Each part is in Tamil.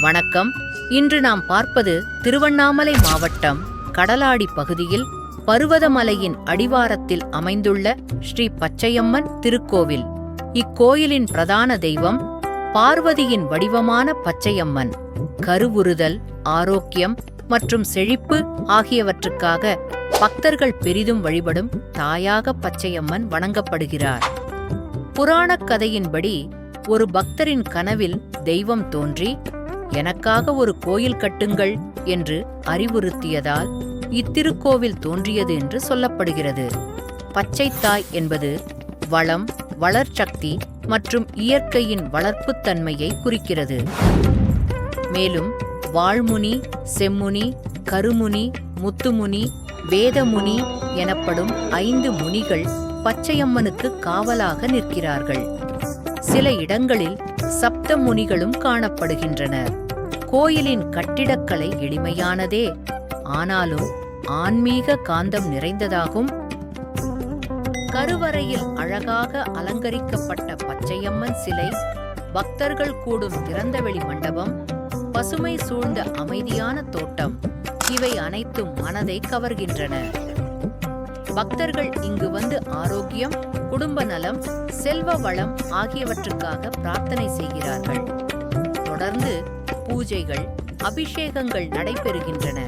வணக்கம். இன்று நாம் பார்ப்பது திருவண்ணாமலை மாவட்டம் கடலாடி பகுதியில் பருவதமலையின் அடிவாரத்தில் அமைந்துள்ள ஸ்ரீ பச்சையம்மன் திருக்கோவில். இக்கோயிலின் பிரதான தெய்வம் பார்வதியின் வடிவமான பச்சையம்மன். கருவுறுதல் ஆரோக்கியம் மற்றும் செழிப்பு ஆகியவற்றுக்காக பக்தர்கள் பெரிதும் வழிபடும் தாயாக பச்சையம்மன் வணங்கப்படுகிறார். புராணக் கதையின்படி ஒரு பக்தரின் கனவில் தெய்வம் தோன்றி எனக்காக ஒரு கோயில் கட்டுங்கள் என்று அறிவுறுத்தியதால் இத்திருக்கோவில் தோன்றியது என்று சொல்லப்படுகிறது. பச்சைத்தாய் என்பது வளம் வளர்ச்சக்தி மற்றும் இயற்கையின் வளர்ப்புத்தன்மையை குறிக்கிறது. மேலும் வாழ்முனி செம்முனி கருமுனி முத்துமுனி வேதமுனி எனப்படும் ஐந்து முனிகள் பச்சையம்மனுக்கு காவலாக நிற்கிறார்கள். சில இடங்களில் சப்த முனிகளும் காணப்படுகின்றனர் கோயிலின் கட்டிடக்கலை எளிமையானதே. ஆனாலும் ஆன்மீக காந்தம் நிறைந்ததாகும். கருவறையில் அழகாக அலங்கரிக்கப்பட்ட பச்சையம்மன் சிலை பக்தர்கள் கூடும் திறந்தவெளி மண்டபம் பசுமை சூழ்ந்த அமைதியான தோட்டம் இவை அனைத்தும் மனதை கவர்கின்றன. பக்தர்கள் இங்கு வந்து ஆரோக்கியம் குடும்ப நலம் செல்வ வளம் ஆகியவற்றுக்காக பிரார்த்தனை செய்கிறார்கள். தொடர்ந்து பூஜைகள் அபிஷேகங்கள் நடைபெறுகின்றன.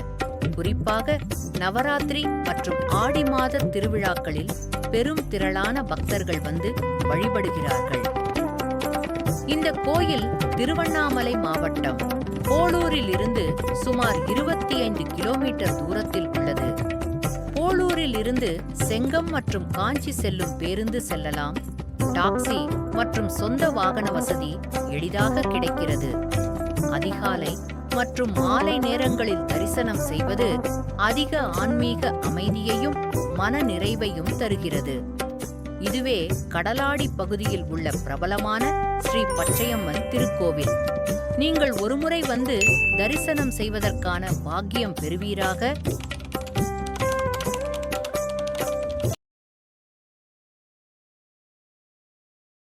குறிப்பாக நவராத்திரி மற்றும் ஆடி மாத திருவிழாக்களில் பெரும் திரளான பக்தர்கள் வந்து வழிபடுகிறார்கள். இந்த கோயில் திருவண்ணாமலை மாவட்டம் போளூரில் இருந்து சுமார் இருபத்தி ஐந்து கிலோமீட்டர் தூரத்தில் உள்ளது. போளூரில் இருந்து செங்கம் மற்றும் காஞ்சி செல்லும் பேருந்து செல்லலாம். டாக்ஸி மற்றும் சொந்த வாகன வசதி எளிதாக கிடைக்கிறது. அதிகாலை மற்றும் மாலை நேரங்களில் தரிசனம் செய்வது அதிக ஆன்மீக அமைதியையும் மன நிறைவையும் தருகிறது. இதுவே கடலாடி பகுதியில் உள்ள பிரபலமான ஸ்ரீ பச்சையம்மன் திருக்கோவில். நீங்கள் ஒருமுறை வந்து தரிசனம் செய்வதற்கான பாக்கியம் பெறுவீராக.